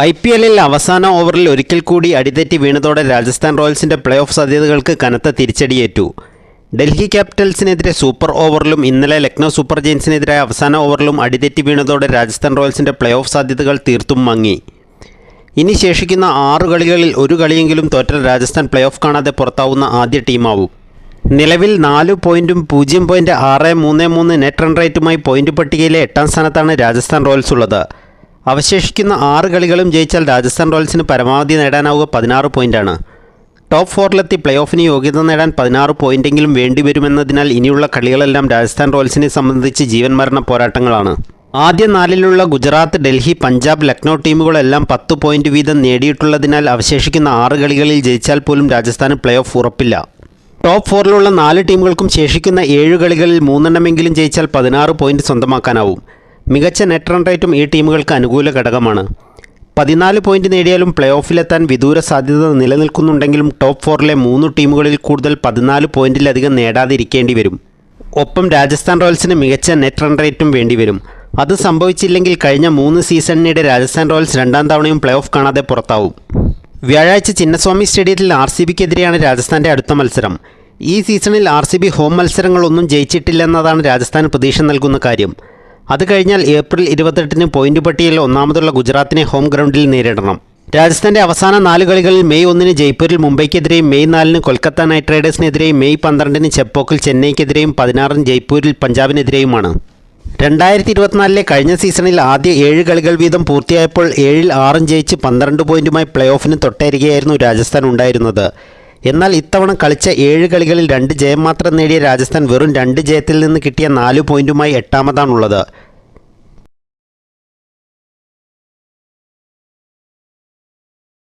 I P എല്ലിൽ അവസാന ഓവറിൽ ഒരിക്കൽ കൂടി അടിതെറ്റി വീണതോടെ രാജസ്ഥാൻ റോയൽസിന്റെ പ്ലേ ഓഫ് സാധ്യതകൾക്ക് കനത്ത തിരിച്ചടിയേറ്റു. ഡൽഹി ക്യാപിറ്റൽസിനെതിരെ സൂപ്പർ ഓവറിലും ഇന്നലെ ലക്നൗ സൂപ്പർ ജെയിൻസിനെതിരായ അവസാന ഓവറിലും അടിതെറ്റി വീണതോടെ രാജസ്ഥാൻ റോയൽസിന്റെ പ്ലേ ഓഫ് സാധ്യതകൾ തീർത്തും മങ്ങി. ഇനി ശേഷിക്കുന്ന ആറ് കളികളിൽ ഒരു കളിയെങ്കിലും തോറ്റൽ രാജസ്ഥാൻ പ്ലേ ഓഫ് കാണാതെ പുറത്താവുന്ന ആദ്യ ടീമാവും. നിലവിൽ നാല് പോയിന്റും പൂജ്യം പോയിന്റ് ആറ് മൂന്ന് മൂന്ന് നെറ്റ് റൺ റേറ്റുമായി പോയിന്റ് പട്ടികയിലെ എട്ടാം സ്ഥാനത്താണ് രാജസ്ഥാൻ റോയൽസ് ഉള്ളത്. അവശേഷിക്കുന്ന ആറ് കളികളും ജയിച്ചാൽ രാജസ്ഥാൻ റോയൽസിന് പരമാവധി നേടാനാവുക പതിനാറ് പോയിന്റാണ്. ടോപ്പ് ഫോറിലെത്തി പ്ലേ ഓഫിന് യോഗ്യത നേടാൻ പതിനാറ് പോയിന്റെങ്കിലും വേണ്ടിവരുമെന്നതിനാൽ ഇനിയുള്ള കളികളെല്ലാം രാജസ്ഥാൻ റോയൽസിനെ സംബന്ധിച്ച് ജീവൻ മരണ പോരാട്ടങ്ങളാണ്. ആദ്യ നാലിലുള്ള ഗുജറാത്ത് ഡൽഹി പഞ്ചാബ് ലക്നൗ ടീമുകളെല്ലാം പത്ത് പോയിന്റ് വീതം നേടിയിട്ടുള്ളതിനാൽ അവശേഷിക്കുന്ന ആറ് കളികളിൽ ജയിച്ചാൽ പോലും രാജസ്ഥാന് പ്ലേ ഓഫ് ഉറപ്പില്ല. ടോപ്പ് ഫോറിലുള്ള നാല് ടീമുകൾക്കും ശേഷിക്കുന്ന ഏഴ് കളികളിൽ മൂന്നെണ്ണമെങ്കിലും ജയിച്ചാൽ പതിനാറ് പോയിന്റ് സ്വന്തമാക്കാനാവും. മികച്ച നെറ്റ് റൺ റേറ്റും ഈ ടീമുകൾക്ക് അനുകൂല ഘടകമാണ്. പതിനാല് പോയിന്റ് നേടിയാലും പ്ലേ ഓഫിലെത്താൻ വിദൂര സാധ്യത നിലനിൽക്കുന്നുണ്ടെങ്കിലും ടോപ്പ് ഫോറിലെ മൂന്ന് ടീമുകളിൽ കൂടുതൽ പതിനാല് പോയിന്റിലധികം നേടാതിരിക്കേണ്ടി വരും. ഒപ്പം രാജസ്ഥാൻ റോയൽസിന് മികച്ച നെറ്റ് റൺ റേറ്റും വേണ്ടിവരും അത് സംഭവിച്ചില്ലെങ്കിൽ കഴിഞ്ഞ മൂന്ന് സീസണിനിടെ രാജസ്ഥാൻ റോയൽസ് രണ്ടാം തവണയും പ്ലേ ഓഫ് കാണാതെ പുറത്താവും. വ്യാഴാഴ്ച ചിന്നസ്വാമി സ്റ്റേഡിയത്തിൽ ആർ സി ബിക്കെതിരെയാണ് രാജസ്ഥാന്റെ അടുത്ത മത്സരം. ഈ സീസണിൽ ആർ സി ബി ഹോം മത്സരങ്ങളൊന്നും ജയിച്ചിട്ടില്ലെന്നതാണ് രാജസ്ഥാൻ പ്രതീക്ഷ നൽകുന്ന കാര്യം. അത് കഴിഞ്ഞാൽ ഏപ്രിൽ ഇരുപത്തെട്ടിന് പോയിന്റ് പട്ടികയിൽ ഒന്നാമതുള്ള ഗുജറാത്തിനെ ഹോം ഗ്രൗണ്ടിൽ നേരിടണം. രാജസ്ഥാന്റെ അവസാന നാല് കളികളിൽ മെയ് ഒന്നിന് ജയ്പൂരിൽ മുംബൈക്കെതിരെയും മെയ് നാലിന് കൊൽക്കത്ത നൈറ്റ് റൈഡേഴ്സിനെതിരെയും മെയ് പന്ത്രണ്ടിന് ചെപ്പോക്കിൽ ചെന്നൈക്കെതിരെയും പതിനാറിന് ജയ്പൂരിൽ പഞ്ചാബിനെതിരെയുമാണ്. രണ്ടായിരത്തി ഇരുപത്തിനാലിലെ കഴിഞ്ഞ സീസണിൽ ആദ്യ ഏഴ് കളികൾ വീതം പൂർത്തിയായപ്പോൾ ഏഴിൽ ആറും ജയിച്ച് പന്ത്രണ്ട് പോയിന്റുമായി പ്ലേ ഓഫിന് തൊട്ടരികെയായിരുന്നു രാജസ്ഥാൻ ഉണ്ടായിരുന്നത്. എന്നാൽ ഇത്തവണ കളിച്ച ഏഴ് കളികളിൽ രണ്ട് ജയം മാത്രം നേടിയ രാജസ്ഥാൻ വെറും രണ്ട് ജയത്തിൽ നിന്ന് കിട്ടിയ നാല് പോയിന്റുമായി എട്ടാമതാണുള്ളത്.